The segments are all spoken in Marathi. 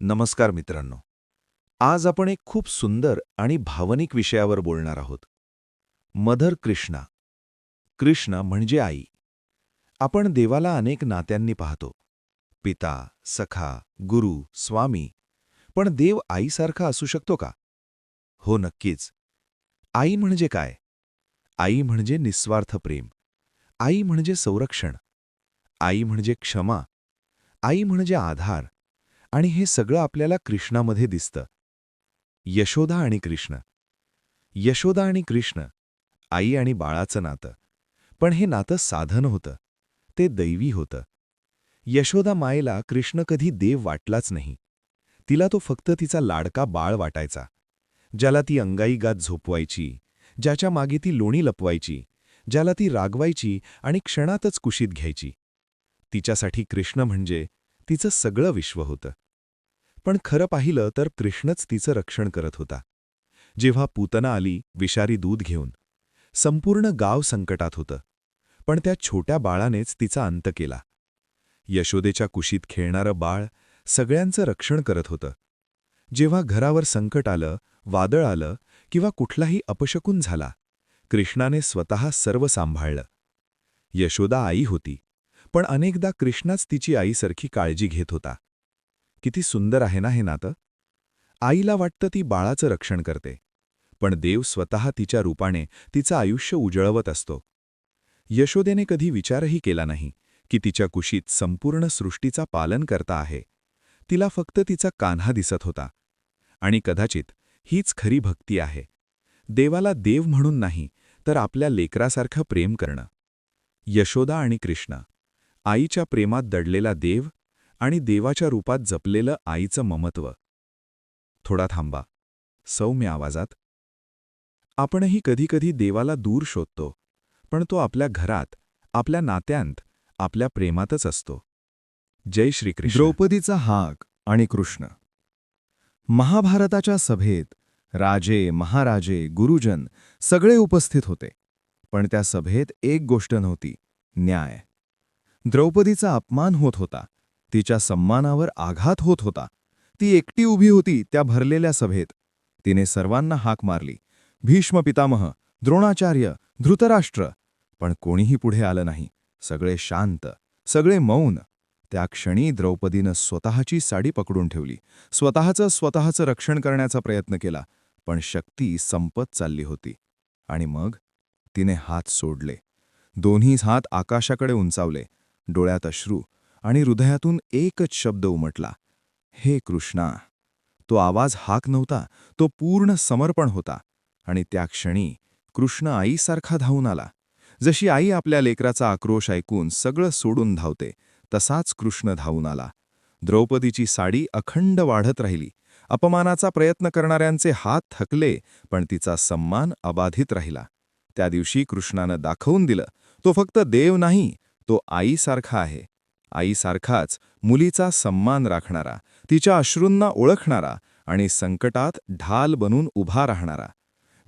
नमस्कार मित्रांनो. आज आपण एक खूप सुंदर आणि भावनिक विषयावर बोलणार आहोत. मदर कृष्णा. कृष्ण म्हणजे आई. आपण देवाला अनेक नात्यांनी पाहतो. पिता सखा गुरु स्वामी पण देव आईसारखा असू शकतो का? हो नक्कीच. आई म्हणजे काय? आई म्हणजे निस्वार्थ प्रेम. आई म्हणजे संरक्षण. आई म्हणजे क्षमा. आई म्हणजे आधार. आणि हे सगळं आपल्याला कृष्णामध्ये दिसतं. यशोदा आणि कृष्ण. यशोदा आणि कृष्ण आई आणि बाळाचं नातं. पण हे नातं साधन होतं. ते दैवी होतं. यशोदा मायेला कृष्ण कधी देव वाटलाच नाही. तिला तो फक्त तिचा लाडका बाळ वाटायचा. ज्याला ती अंगाई गात झोपवायची ज्याच्या मागे ती लोणी लपवायची ज्याला ती रागवायची आणि क्षणातच कुशीत घ्यायची. तिच्यासाठी कृष्ण म्हणजे तिचं सगळं विश्व होतं. पण खरं पाहिलं तर कृष्णच तिचं रक्षण करत होता. जेव्हा पूतना आली विषारी दूध घेऊन. संपूर्ण गाव संकटात होतं. पण त्या छोट्या बाळानेच तिचा अंत केला. यशोदेच्या कुशीत खेळणारं बाळ सगळ्यांचं रक्षण करत होतं. जेव्हा घरावर संकट आलं वादळ आलं किंवा कुठलाही अपशकून झाला कृष्णाने स्वतः सर्व सांभाळलं. यशोदा आई होती. पण अनेकदा कृष्णाच तिची आईसारखी काळजी घेत होता. किती सुंदर आहे ना हे नातं? आईला वाटतं ती बाळाचं रक्षण करते. पण देव स्वतः तिच्या रूपाने तिचं आयुष्य उजळवत असतो. यशोदेने कधी विचारही केला नाही की तिच्या कुशीत संपूर्ण सृष्टीचा पालन करता आहे. तिला फक्त तिचा कान्हा दिसत होता. आणि कदाचित हीच खरी भक्ती आहे. देवाला देव म्हणून नाही तर आपल्या लेकरासारखं प्रेम करणं. यशोदा आणि कृष्ण आईच्या प्रेमात दडलेला देव आणि देवाच्या रूपात जपलेलं आईचं ममत्व. थोडा थांबा. सौम्य आवाजात. आपणही कधीकधी देवाला दूर शोधतो पण तो आपल्या घरात आपल्या नात्यांत आपल्या प्रेमातच असतो. जय श्रीकृष्ण. द्रौपदीचा हाक आणि कृष्ण. महाभारताच्या सभेत राजे महाराजे गुरुजन सगळे उपस्थित होते पण त्या सभेत एक गोष्ट नव्हती न्याय. द्रौपदीचा अपमान होत होता. तिच्या सन्मानावर आघात होत होता. ती एकटी उभी होती त्या भरलेल्या सभेत. तिने सर्वांना हाक मारली. भीष्म पितामह द्रोणाचार्य धृतराष्ट्र. पण कोणीही पुढे आलं नाही. सगळे शांत सगळे मौन. त्या क्षणी द्रौपदीनं स्वतःची साडी पकडून ठेवली. स्वतःचं स्वतःचं रक्षण करण्याचा प्रयत्न केला. पण शक्ती संपत चालली होती. आणि मग तिने हात सोडले. दोन्ही हात आकाशाकडे उंचावले. डोळ्यात अश्रू आणि हृदयातून एकच शब्द उमटला. हे कृष्णा. तो आवाज हाक नव्हता तो पूर्ण समर्पण होता आणि त्या क्षणी कृष्ण आईसारखा धावून आला. जशी आई आपल्या लेकराचा आक्रोश ऐकून सगळं सोडून धावते तसाच कृष्ण धावून आला. द्रौपदीची साडी अखंड वाढत राहिली. अपमानाचा प्रयत्न करणाऱ्यांचे हात थकले पण तिचा सम्मान अबाधित राहिला. त्या दिवशी कृष्णानं दाखवून दिलं तो फक्त देव नाही तो आईसारखा आहे. आईसारखाच मुलीचा सन्मान राखणारा तिच्या अश्रूंना ओळखणारा आणि संकटात ढाल बनून उभा राहणारा.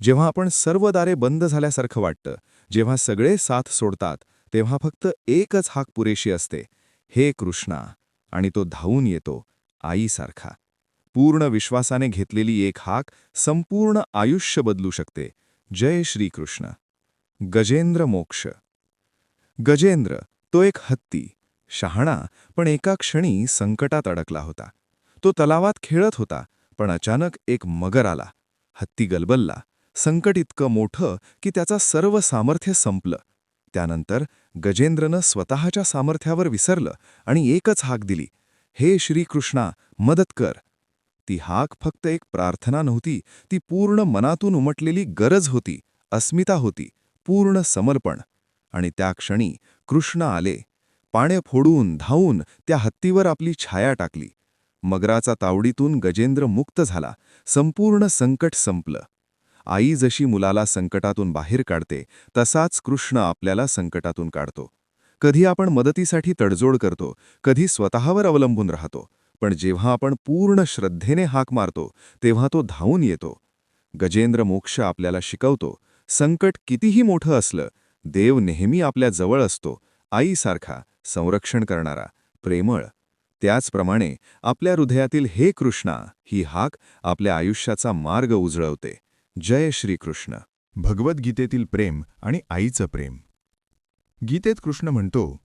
जेव्हा आपण सर्व दारे बंद झाल्यासारखं वाटतं जेव्हा सगळे साथ सोडतात तेव्हा फक्त एकच हाक पुरेशी असते हे कृष्णा आणि तो धावून येतो आईसारखा. पूर्ण विश्वासाने घेतलेली एक हाक संपूर्ण आयुष्य बदलू शकते. जय श्रीकृष्ण. गजेंद्र मोक्ष. गजेंद्र तो एक हत्ती. शहाणा पण एका क्षणी संकटात अडकला होता. तो तलावात खेळत होता पण अचानक एक मगर आला. हत्ती गलबलला. संकट इतकं मोठं की त्याचा सर्व सामर्थ्य संपलं. त्यानंतर गजेंद्रनं स्वतःच्या सामर्थ्यावर विसरलं आणि एकच हाक दिली. हे श्रीकृष्णा मदत कर. ती हाक फक्त एक प्रार्थना नव्हती ती पूर्ण मनातून उमटलेली गरज होती अस्मिता होती पूर्ण समर्पण. आणि त्या क्षणी कृष्ण आले. पाण्या फोडून धावून त्या हत्तीवर आपली छाया टाकली. मगराचा तावडीतून गजेंद्र मुक्त झाला. संपूर्ण संकट संपलं. आई जशी मुलाला संकटातून बाहेर काढते तसाच कृष्ण आपल्याला संकटातून काढतो. कधी आपण मदतीसाठी तडजोड करतो कधी स्वतःवर अवलंबून राहतो पण जेव्हा आपण पूर्ण श्रद्धेने हाक मारतो तेव्हा तो धावून येतो. गजेंद्र मोक्ष आपल्याला शिकवतो. संकट कितीही मोठं असलं देव नेहमी आपल्या जवळ असतो आईसारखा संरक्षण करणारा प्रेमळ. त्याचप्रमाणे आपल्या हृदयातील हे कृष्णा ही हाक आपल्या आयुष्याचा मार्ग उजळवते. जय श्रीकृष्ण. भगवद्गीतेतील प्रेम आणि आईचं प्रेम. गीतेत कृष्ण म्हणतो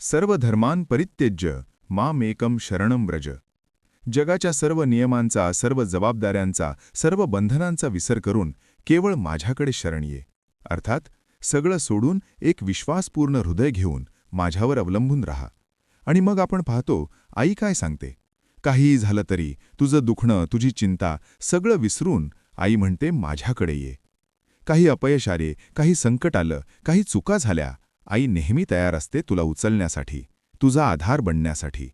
सर्व धर्मान परित्यज्य मामेकम शरणम व्रज. जगाच्या सर्व नियमांचा सर्व जबाबदाऱ्यांचा सर्व बंधनांचा विसर करून केवळ माझ्याकडे शरण ये. अर्थात सगळं सोडून एक विश्वासपूर्ण हृदय घेऊन माझ्यावर अवलंबून राहा. आणि मग आपण पाहतो आई काय सांगते? काहीही झालं तरी तुझं दुखणं तुझी चिंता सगळं विसरून आई म्हणते माझ्याकडे ये. काही अपयश आले काही संकट आलं काही चुका झाल्या आई नेहमी तयार असते तुला उचलण्यासाठी तुझा आधार बनण्यासाठी.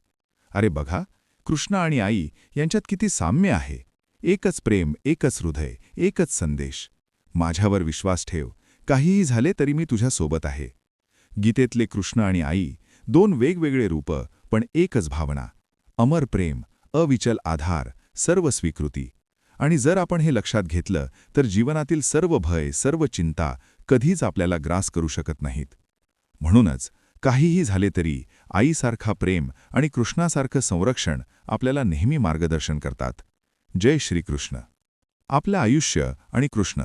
अरे बघा कृष्ण आणि आई यांच्यात किती साम्य आहे. एकच प्रेम एकच हृदय एकच संदेश. माझ्यावर विश्वास ठेव काहीही झाले तरी मी तुझ्यासोबत आहे. गीतेतले कृष्ण आणि आई दोन वेगवेगळे रूपं पण एकच भावना अमर प्रेम अविचल आधार सर्व स्वीकृती. आणि जर आपण हे लक्षात घेतलं तर जीवनातील सर्व भय सर्व चिंता कधीच आपल्याला ग्रास करू शकत नाहीत. म्हणूनच काहीही झाले तरी आईसारखा प्रेम आणि कृष्णासारखं संरक्षण आपल्याला नेहमी मार्गदर्शन करतात. जय श्रीकृष्ण. आपलं आयुष्य आणि कृष्ण.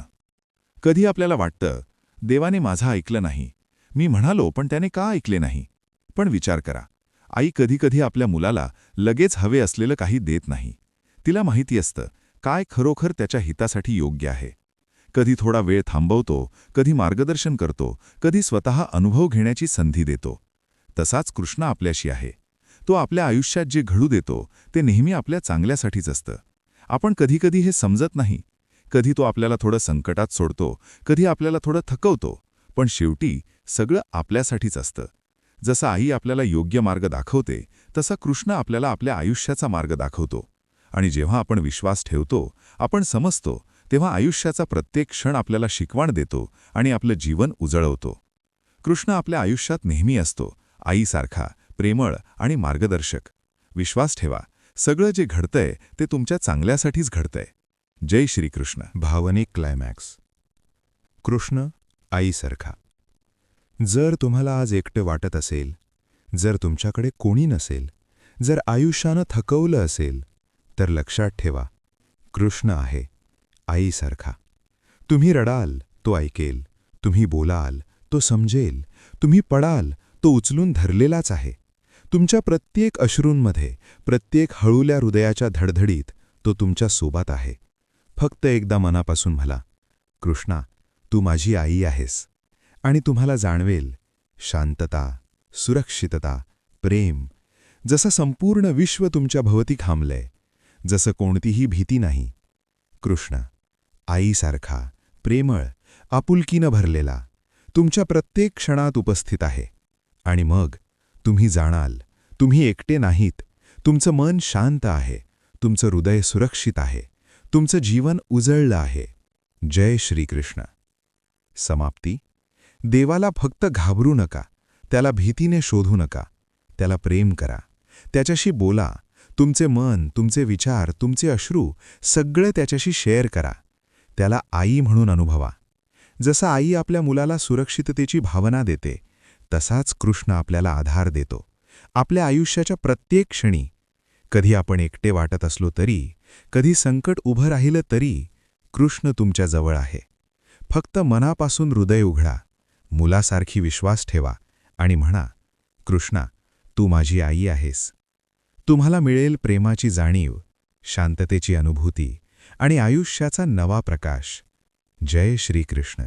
कधी आपल्याला वाटतं देवाने माझं ऐकलं नाही. मी म्हणालो पण त्याने का ऐकले नाही? पण विचार करा. आई कधीकधी आपल्या मुलाला लगेच हवे असलेलं काही देत नाही. तिला माहिती असतं काय खरोखर त्याच्या हितासाठी योग्य आहे. कधी थोडा वेळ थांबवतो कधी मार्गदर्शन करतो कधी स्वतः अनुभव घेण्याची संधी देतो. तसाच कृष्ण आपल्याशी आहे. तो आपल्या आयुष्यात जे घडू देतो ते नेहमी आपल्या चांगल्यासाठीच असतं. आपण कधीकधी हे समजत नाही कधी तो आपल्याला थोडं संकटात सोडतो कधी आपल्याला थोडं थकवतो पण शेवटी सगळं आपल्यासाठीच असतं. जसं आई आपल्याला योग्य मार्ग दाखवते तसा कृष्ण आपल्याला आपल्या आयुष्याचा मार्ग दाखवतो. आणि जेव्हा आपण विश्वास ठेवतो आपण समजतो तेव्हा आयुष्याचा प्रत्येक क्षण आपल्याला शिकवण देतो आणि आपलं जीवन उजळवतो. कृष्ण आपल्या आयुष्यात नेहमी असतो आईसारखा प्रेमळ आणि मार्गदर्शक. विश्वास ठेवा सगळं जे घडतंय ते तुमच्या चांगल्यासाठीच घडतंय. जय श्रीकृष्ण. भावनिक क्लायमॅक्स कृष्ण आईसारखा. जर तुम्हाला आज एकटं वाटत असेल जर तुमच्याकडे कोणी नसेल जर आयुष्यानं थकवलं असेल तर लक्षात ठेवा कृष्ण आहे आईसारखा. तुम्ही रडाल तो ऐकेल तुम्ही बोलाल तो समजेल तुम्ही पडाल तो उचलून धरलेलाच आहे. तुमच्या प्रत्येक अश्रूंमध्ये प्रत्येक हळूल्या हृदयाच्या धडधडीत तो तुमच्यासोबत आहे. फक्त एकदा मनापासून मला कृष्णा तू माझी आई आहेस आणि तुम्हाला जाणवेल शांतता सुरक्षितता प्रेम. जसं संपूर्ण विश्व तुमच्या भवती खांबलंय जसं कोणतीही भीती नाही. कृष्ण आईसारखा प्रेमळ आपुलकीनं भरलेला तुमच्या प्रत्येक क्षणात उपस्थित आहे. आणि मग तुम्ही जाणाल तुम्ही एकटे नाहीत तुमचं मन शांत आहे तुमचं हृदय सुरक्षित आहे. तुमचं जीवन उजळलं आहे. जय श्रीकृष्ण. समाप्ती. देवाला फक्त घाबरू नका. त्याला भीतीने शोधू नका. त्याला प्रेम करा. त्याच्याशी बोला. तुमचे मन तुमचे विचार तुमचे अश्रू सगळे त्याच्याशी शेअर करा. त्याला आई म्हणून अनुभवा. जसं आई आपल्या मुलाला सुरक्षिततेची भावना देते तसाच कृष्ण आपल्याला आधार देतो. आपल्या आयुष्याच्या प्रत्येक क्षणी. कधी आपण एकटे वाटत असलो तरी कधी संकट उभं राहिलं तरी कृष्ण तुमच्याजवळ आहे. फक्त मनापासून हृदय उघडा मुलासारखी विश्वास ठेवा आणि म्हणा कृष्णा तू माझी आई आहेस. तुम्हाला मिळेल प्रेमाची जाणीव शांततेची अनुभूती आणि आयुष्याचा नवा प्रकाश. जय श्रीकृष्ण.